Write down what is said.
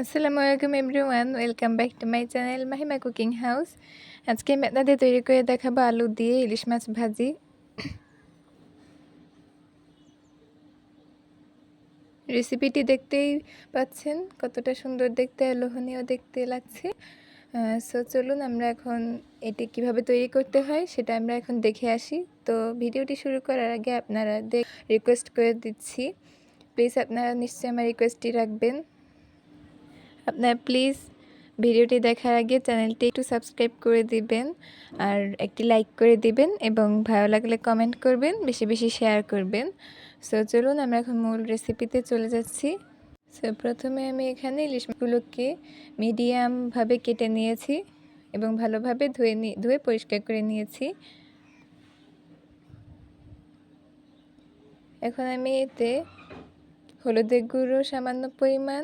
আসসালামু আলাইকুম everyone welcome back to my channel Mahima cooking house আজকে আমি আপনাদের তৈরি করে দেখাবো আলু দিয়ে ইলিশ মাছ ভাজি। রেসিপিটি দেখতেই পাচ্ছেন, কতটা সুন্দর দেখতে আর লোভনীয় দেখতে লাগছে। সো চলুন আমরা এখন এটি কীভাবে তৈরি করতে হয় সেটা আমরা এখন দেখে আসি। তো ভিডিওটি শুরু করার আগে আপনারা রিকোয়েস্ট করে দিচ্ছি। প্লিজ আপনারা নিশ্চয়ই আমার রিকোয়েস্টটি রাখবেন। আপনারা প্লিজ ভিডিওটি দেখার আগে চ্যানেলটি একটু সাবস্ক্রাইব করে দিবেন আর একটি লাইক করে দিবেন এবং ভালো লাগলে কমেন্ট করবেন, বেশি বেশি শেয়ার করবেন। সো চলুন আমরা এখন মূল রেসিপিতে চলে যাচ্ছি। সো প্রথমে আমি এখানে ইলিশগুলোকে মিডিয়ামভাবে কেটে নিয়েছি এবং ভালোভাবে ধুয়ে ধুয়ে পরিষ্কার করে নিয়েছি। এখন আমি এতে হলুদের গুঁড়ো সামান্য পরিমাণ